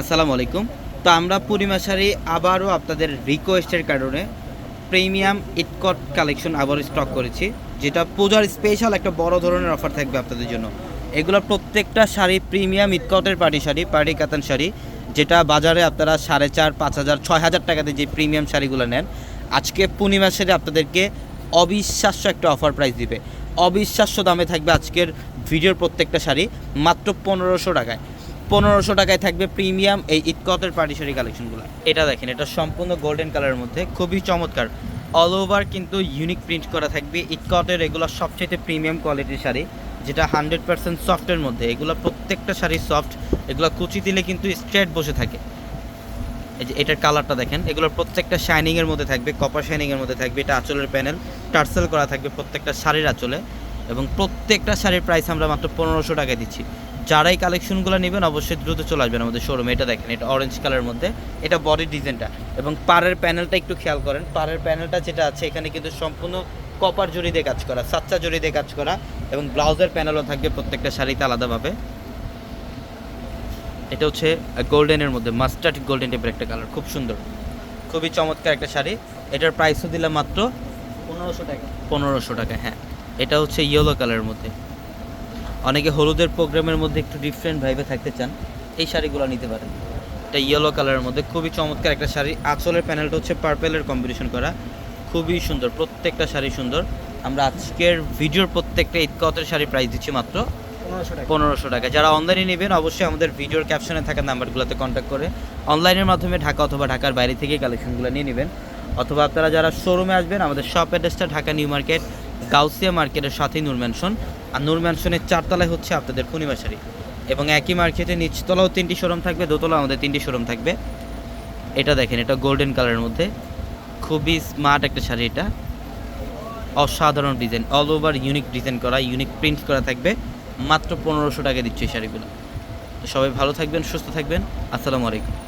আসসালামু আলাইকুম। তো আমরা পূর্ণিমা শাড়ি আবারও আপনাদের রিকোয়েস্টের কারণে প্রিমিয়াম ইটকট কালেকশন আবারও স্টক করেছি, যেটা পূজার স্পেশাল একটা বড় ধরনের অফার থাকবে আপনাদের জন্য। এগুলো প্রত্যেকটা শাড়ি প্রিমিয়াম ইটকটের পার্টি শাড়ি পার্টি কাতান শাড়ি, যেটা বাজারে আপনারা সাড়ে চার, পাঁচ হাজার, ছয় হাজার টাকাতে যে প্রিমিয়াম শাড়িগুলো নেন, আজকে পূর্ণিমা শাড়ি আপনাদেরকে অবিশ্বাস্য একটা অফার প্রাইস দিবে। অবিশ্বাস্য দামে থাকবে আজকের ভিডিওর প্রত্যেকটা শাড়ি, মাত্র পনেরোশো টাকায়। পনেরোশো টাকায় থাকবে প্রিমিয়াম এই ইটকটের পার্টি শাড়ি কালেকশনগুলো? এটা দেখেন, এটা সম্পূর্ণ গোল্ডেন কালারের মধ্যে, খুবই চমৎকার। অল ওভার কিন্তু ইউনিক প্রিন্ট করা থাকবে ইটকটের এগুলো সবচেয়ে প্রিমিয়াম কোয়ালিটির শাড়ি, যেটা হান্ড্রেড পার্সেন্ট সফটের মধ্যে। এগুলো প্রত্যেকটা শাড়ি সফট এগুলো কুচি দিলে কিন্তু স্ট্রেট বসে থাকে। এই যে এটার কালারটা দেখেন, এগুলোর প্রত্যেকটা শাইনিংয়ের মধ্যে থাকবে কপার শাইনিংয়ের মধ্যে থাকবে, এটা আঁচলের প্যানেল টার্সেল করা থাকবে প্রত্যেকটা শাড়ির আঁচলে। এবং প্রত্যেকটা শাড়ির প্রাইস আমরা মাত্র পনেরোশো টাকায় দিচ্ছি। যারা এই কালেকশনগুলো নেবেন অবশ্যই দ্রুত চলে আসবেন আমাদের শোরুমে এটা দেখেন এটা অরেঞ্জ কালারের মধ্যে এটা বডি ডিজাইনটা এবং পাড়ের প্যানেলটা একটু খেয়াল করেন পাড়ের প্যানেলটা যেটা আছে এখানে কিন্তু সম্পূর্ণ কপার জড়ি দিয়ে কাজ করা সাচ্চা জড়ি দিয়ে কাজ করা এবং ব্লাউজের প্যানেলও থাকবে প্রত্যেকটা শাড়িতে আলাদাভাবে। এটা হচ্ছে গোল্ডেনের মধ্যে মাস্টার্ড গোল্ডেন টাইপের একটা কালার খুব সুন্দর। খুবই চমৎকার একটা শাড়ি। এটার প্রাইসও দিলাম মাত্র পনেরোশো টাকা। পনেরোশো টাকা হ্যাঁ। এটা হচ্ছে ইয়েলো কালারের মধ্যে। অনেকে হলুদের প্রোগ্রামের মধ্যে একটু ডিফারেন্ট ভাইবে থাকতে চান এই শাড়িগুলো নিতে পারেন। এটা ইয়েলো কালারের মধ্যে খুবই চমৎকার একটা শাড়ি। আঁচলের প্যানেলটা হচ্ছে পার্পেলের কম্বিনেশন করা। খুবই সুন্দর প্রত্যেকটা শাড়ি সুন্দর। আমরা আজকের ভিডিওর প্রত্যেকটা ইতকতের শাড়ি প্রাইস দিচ্ছি মাত্র? পনেরোশো টাকা। পনেরোশো টাকা। যারা অনলাইনে নেবেন অবশ্যই আমাদের ভিডিওর ক্যাপশনে থাকা নাম্বারগুলোতে কন্ট্যাক্ট করে অনলাইনের মাধ্যমে ঢাকা অথবা ঢাকার বাইরে থেকে কালেকশনগুলো নিয়ে নেবেন। অথবা আপনারা যারা শোরুমে আসবেন আমাদের শপ অ্যাড্রেসটা ঢাকা নিউ মার্কেট গাউসিয়া মার্কেটের সাথেই নূর ম্যানশন আর নূর ম্যানশনের চারতলায় হচ্ছে আপনাদের পূর্ণিমা শাড়ি এবং একই মার্কেটে নিচতলাও তিনটি শোরুম থাকবে দোতলা আমাদের তিনটি শোরুম থাকবে। এটা দেখেন, এটা গোল্ডেন কালারের মধ্যে। খুবই স্মার্ট একটা শাড়ি এটা। অসাধারণ design all over unique design করা ইউনিক প্রিন্ট করা থাকবে। মাত্র পনেরোশো টাকা দিচ্ছে এই শাড়িগুলো। সবাই ভালো থাকবেন, সুস্থ থাকবেন। আসসালামু আলাইকুম।